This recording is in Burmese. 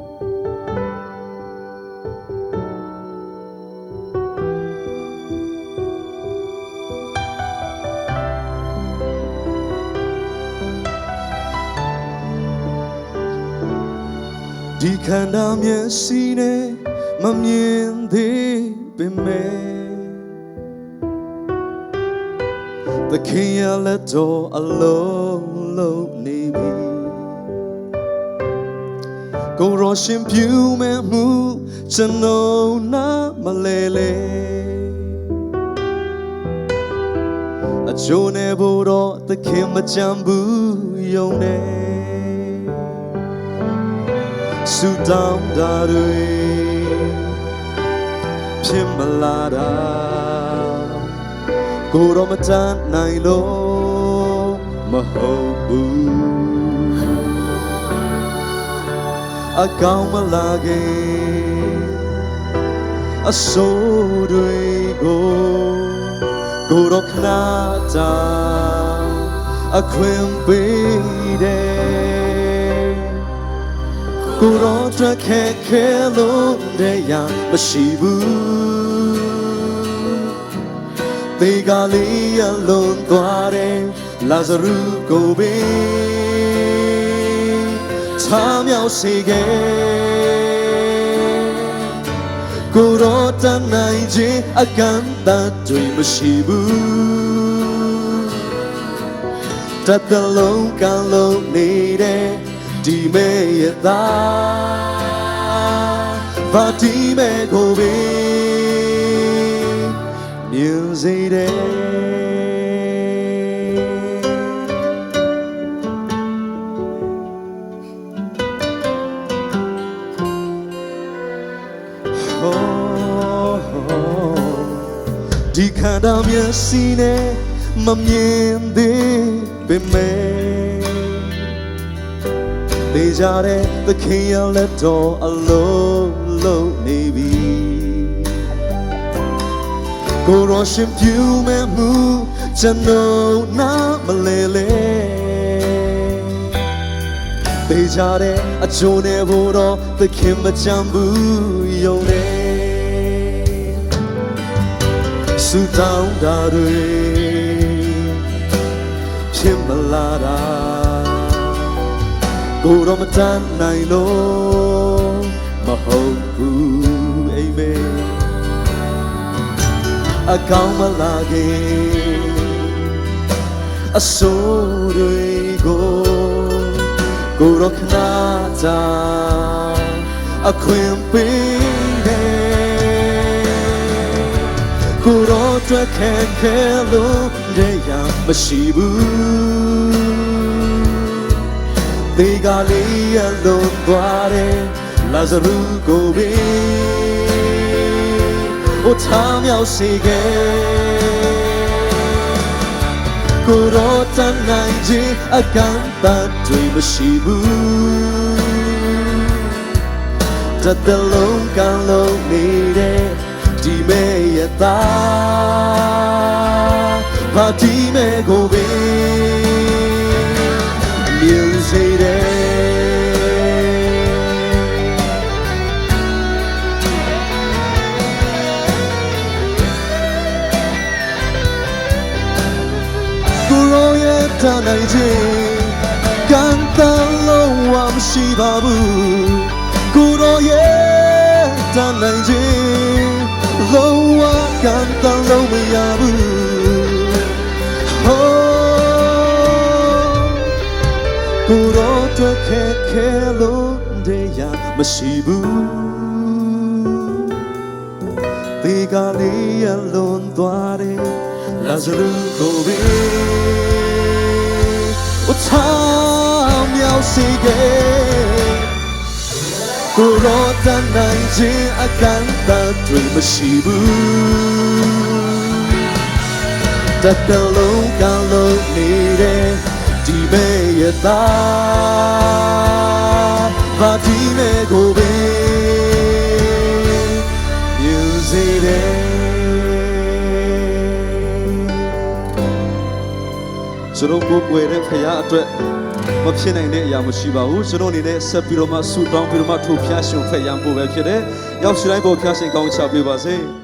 ဒီခန္ဓာမျက်စိနဲ့မမြင်သေးပေမဲ့သခင်ရလက်တော်အလုံးလုံးနေပြီ ကိုရောရှင်ပြူမဲ့မှုကျွန်တော်နာမလဲလဲအကျိုးနဲ့ဘို့တော့သခင်မကြံဘူးယုံနေဆူတောင်းတာတွေဖြစ်မလာတာကိုယ်တော့မတန်းနိုင်လို့မဟုတ်ဘူး အကောင်မလာခင်အဆိုးတွေကိုကိုယ်တော့ခဏတာအခွင့်ပေးတယ်ကိုရောအတွက်ခဲခဲလို့တဲ့ရမရှိဘူးသေကလေးရလုံးသွားတယ်လာဇရုကိုပဲ ချားမြောက်စေခဲ့ကိုရောတန်နိုင်ခြင်းအကန့်အသတ်တွေမရှိဘူးတတလုံးကလုံးနေတဲ့ဒီမဲရဲ့သားဘာဒီမဲကိုပဲမြ ဒီခန္ဓာမျက်စိနဲ့မမြင်သေးပေမဲ့နေကြတဲ့သခင်ရလက်တော်အလုံးလုံးနေပြီကိုရောရှင်ပြူမဲ့မှုကျွန်တော်နာမလဲလဲသေးကြတဲ့အကျိုးနဲ့ဘို့တော့သခင်မကြံဘူးယုံ ဆူတောင်းတာတွေဖြစ်မလာတာကိုယ်တော့မတန်းနိုင်လို့မဟုတ်ဘူးအိမ်မေအကောင်မလာခင်အဆိုးတွေကိုကိုယ်တော့ခဏတာအခွင့်ပေး အတွက်ခဲခဲလို့တဲ့ရမရှိဘူးဒီကလေးရလုံးသွားတယ်လာဇရုကိုပဲဟိုထားမြောက်စေခဲ့ကိုယ်တော့တန်နိုင်ခြင်းအကန့်အသတ်တွေမရှိဘူးတတလုံးကလုံးနေတဲ့ဒီမဲ ရသားဘာဒီမဲကိုပဲမြင်စေတယ်ကိုရောရဲ့တန်နိုင်ခြင်းကံတန်လုံးဝမ တန်လုံးမရဘူး Oh ကိုရောအတွက်ခဲခဲလို့တရားမရှိဘူးဒီကလေးရလွန်သွားတယ်လာဇရုကိုပဲ我操မြောက်စေခဲ့ ကိုရောတန်နိုင်ခြင်းအကန့်အသတ်တွေမရှိဘူးတတလုံးကလုံးနေတဲ့ဒီမဲရသားဘာဒီမဲကိုပဲမြင်စေတယ်ကျွန်တော်ကိုယ်ွယ်တဲ့ဖရားအတွက် မဖြစ်နိုင်တဲ့အရာမရှိပါဘူးကျွန်တော်အနေနဲ့ဆက်ပြီးတော့မှဆူတောင်းပြီးတော့မှထိုဖျားရှင်ဖက်ရန်ဖို့ပဲဖြစ်တယ်ရောက်ရှိတိုင်းပေါ်ဖျားရှင်ကောင်းချပေးပါစေ